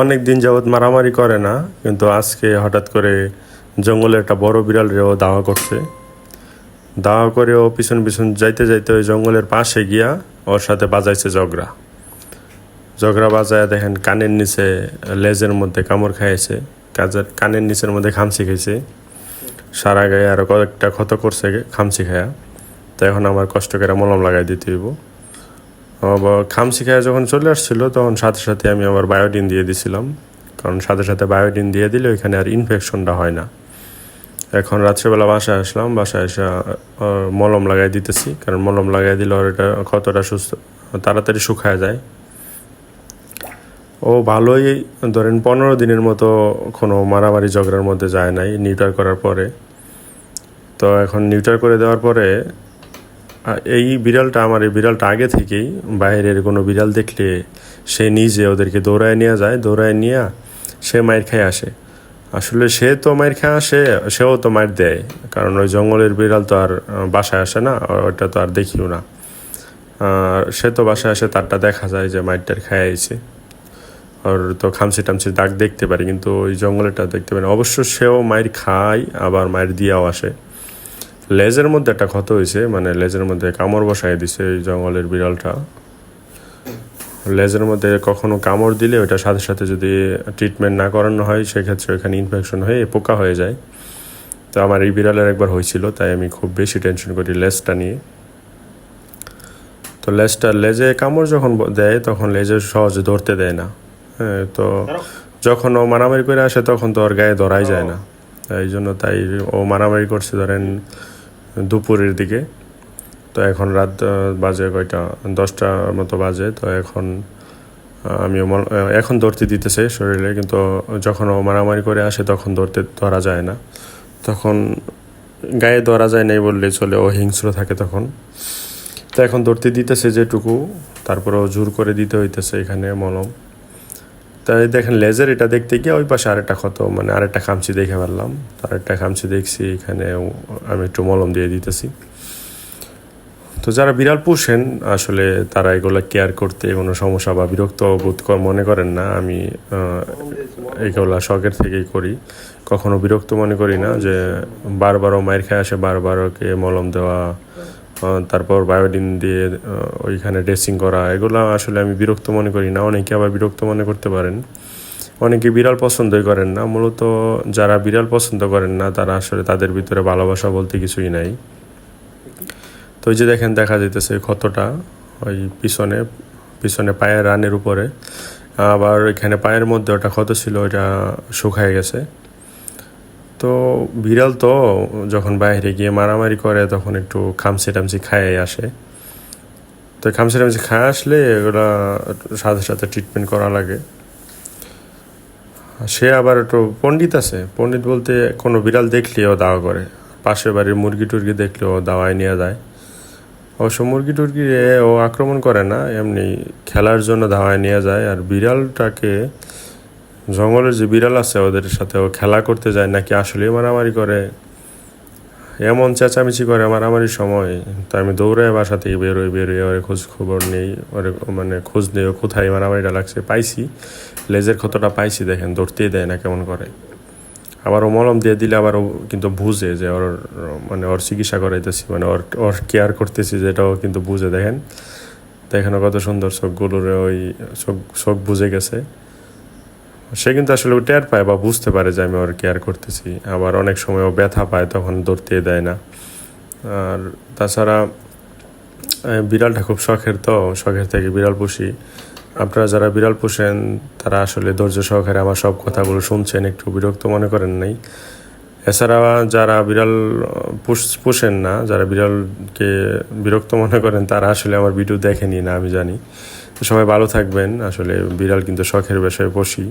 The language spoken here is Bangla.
অনেক দিন যাবৎ মারামারি করে না, কিন্তু আজকে হঠাৎ করে জঙ্গলে একটা বড় বিড়াল রেও দাওয়া করছে। দাওয়া করে ও পিছন পিছন যাইতে যাইতে ওই জঙ্গলের পাশে গিয়া ওর সাথে বাজাইছে জগরা জগরা বাজায় দেখেন কানের নিচে লেজের মধ্যে কামড় খাইছে, কাজের কানের নিচের মধ্যে খামচি খেয়েছে সারা গায়ে আরও কয়েকটা ক্ষত করছে খামচি খায়া। তো এখন আমার কষ্ট করে মলম লাগাই দিতে হইব। আবার খামচি খায়া যখন চলে আসছিল, তখন সাথে সাথে আমি আবার বায়োডিন দিয়ে দিছিলাম। কারণ সাথে সাথে বায়োডিন দিয়ে দিলে ওইখানে আর ইনফেকশনটা হয় না। এখন রাত্রেবেলা বাসায় আসলাম, বাসায় এসে মলম লাগাই দিতেছি। কারণ মলম লাগাই দিলে ওর এটা কতটা সুস্থ, তাড়াতাড়ি শুকায় যায়। ও ভালোই, ধরেন পনেরো দিনের মতো কোনো মারামারি ঝগড়ার মধ্যে যায় নাই নিউটার করার পরে। তো এখন নিউটার করে দেওয়ার পরে এই বিড়ালটা আমার, এই বিড়ালটা আগে থেকেই বাইরের কোনো বিড়াল দেখলে সে নিজে ওদেরকে দৌড়ায় নিয়ে যায়, দৌড়ায় নিয়ে সে মায়ের খেয়ে আসে। আসলে সে তো মায়ের খেয়ে আসে, সেও তো মায়ের দেয়, কারণ ওই জঙ্গলের বিড়াল তো আর বাসায় আসে না ওটা তো আর দেখিও না। সে তো বাসায় আসে, তারটা দেখা যায় যে মায়েরটার খেয়ে আইছে। আর তো খামচি টামচি দাগ দেখতে পারি, কিন্তু ওই জঙ্গলেরটা দেখতে পারি। অবশ্য সেও মায়ের খায়, আবার মায়ের দিয়াও আসে। লেজের মধ্যে একটা ক্ষত হয়েছে মানে লেজের মধ্যে কামড় বসাই দিছে এই জঙ্গলের বিড়ালটা। লেজের মধ্যে কখনো কামড় দিলে ওইটা সাথে সাথে যদি ট্রিটমেন্ট না করানো হয় সেক্ষেত্রে ওইখানে ইনফেকশন হয়ে পোকা হয়ে যায়। তো আমার এই বিড়ালের একবার হয়েছিল তাই আমি খুব বেশি টেনশন করি লেজটা নিয়ে। তো লেজটা লেজে কামড় যখন দেয় তখন লেজে সহজে ধরতে দেয় না। হ্যাঁ তো যখন ও মারামারি করে আসে তখন তো ওর গায়ে ধরাই যায় না। এই জন্য তাই ও মারামারি করছে ধরেন দুপুরের দিকে। তো এখন রাত বাজে কয়টা? দশটার মতো বাজে। তো এখন আমি এখন ধরতে দিতেছে শরীরে, কিন্তু যখন ও মারামারি করে আসে তখন ধরতে ধরা যায় না। তখন গায়ে ধরা যায় নাই বললে চলে, ও হিংস্র থাকে তখন। তো এখন ধরতে দিতেছে যেটুকু তারপরেও জোর করে দিতে হইতেছে এখানে মলম। তাই দেখেন লেজার এটা দেখতে গিয়ে ওই পাশে আরেকটা ক্ষত মানে আরেকটা খামচি দেখে ফেললাম। আরেকটা খামচি দেখছি, এখানে আমি একটু মলম দিয়ে দিতেছি। তো যারা বিড়াল পোষেন, আসলে তারা এগুলো কেয়ার করতে কোনো সমস্যা বা বিরক্ত বোধ মনে করেন না। আমি এগুলো শখের থেকেই করি। কখনো বিরক্ত মনে করি না যে বারবারও মায়ের খেয়ে আসে, বারবার ওকে মলম দেওয়া তারপর বায়োডিন দিয়ে ওইখানে ড্রেসিং করা, এগুলো আসলে আমি বিরক্ত মনে করি না। অনেকে আবার বিরক্ত মনে করতে পারেন। অনেকে বিড়াল পছন্দই করেন না। মূলত যারা বিড়াল পছন্দ করেন না, তারা আসলে তাদের ভিতরে ভালোবাসা বলতে কিছুই নাই। তো ওই যে দেখেন, দেখা যাইতেছে ক্ষতটা ওই পিছনে পিছনে পায়ের রানের উপরে। আবার এখানে পায়ের মধ্যে ওটা ক্ষত ছিল ওটা শুকায় গেছে। তো বিড়াল তো যখন বাইরে গিয়ে মারামারি করে, তখন একটু খামসি টামসি খায় আসে। তো খামসি টামসি খায় আসলে এগুলা সাথে সাথে ট্রিটমেন্ট করা লাগে। সে আবার একটু পণ্ডিত আছে। পণ্ডিত বলতে কোনো বিড়াল দেখলেও দাওয়া করে। পাশের বাড়ির মুরগি টুরগি দেখলেও দাওয়ায় নিয়ে যায়। অবশ্য মুরগি টুরগি ও আক্রমণ করে না, এমনি খেলার জন্য ধাওয়ায় নিয়ে যায়। আর বিড়ালটাকে জঙ্গলের যে বিড়াল আছে, ওদের সাথে ও খেলা করতে যায় নাকি আসলেই মারামারি করে? এমন চেঁচামেচি করে মারামারির সময় তো আমি দৌড়ে বাসা থেকে বেরোই বেরোই, ওরে খোঁজ খবর নেই, ওরে মানে খোঁজ নেই ও কোথায়, মারামারিটা লাগছে, পাইছি। লেজের ক্ষতটা পাইছি, দেখেন, ধরতেই দেয় না কেমন করে। আবার ও মলম দিয়ে দিলে আবার ও কিন্তু বুঝে যে ওর মানে ওর চিকিৎসা করাইতেছি মানে ওর ওর কেয়ার করতেছি যেটাও কিন্তু বুঝে, দেখেন। দেখেন কত সুন্দর চোখগুলোর ওই চোখ চোখ বুঝে গেছে। সে কিন্তু আসলে ও টের পায় বা বুঝতে পারে যে আমি ওর কেয়ার করতেছি। আবার অনেক সময় ও ব্যথা পায়, তখন ধরতে দেয় না। আর তাছাড়া বিড়ালটা খুব শখের তো, শখের থেকে বিড়াল পুষি। আপনারা যারা বিড়াল পোষেন, তারা আসলে ধৈর্য সহকারে আমার সব কথাগুলো শুনছেন, একটু বিরক্ত মনে করেন নাই। এছাড়া যারা বিড়াল পোষেন না, যারা বিড়ালকে বিরক্ত মনে করেন, তারা আসলে আমার ভিডিও দেখেনি না, আমি জানি। সবাই ভালো থাকবেন। আসলে বিড়াল কিন্তু শখের বিষয়ে পুষি।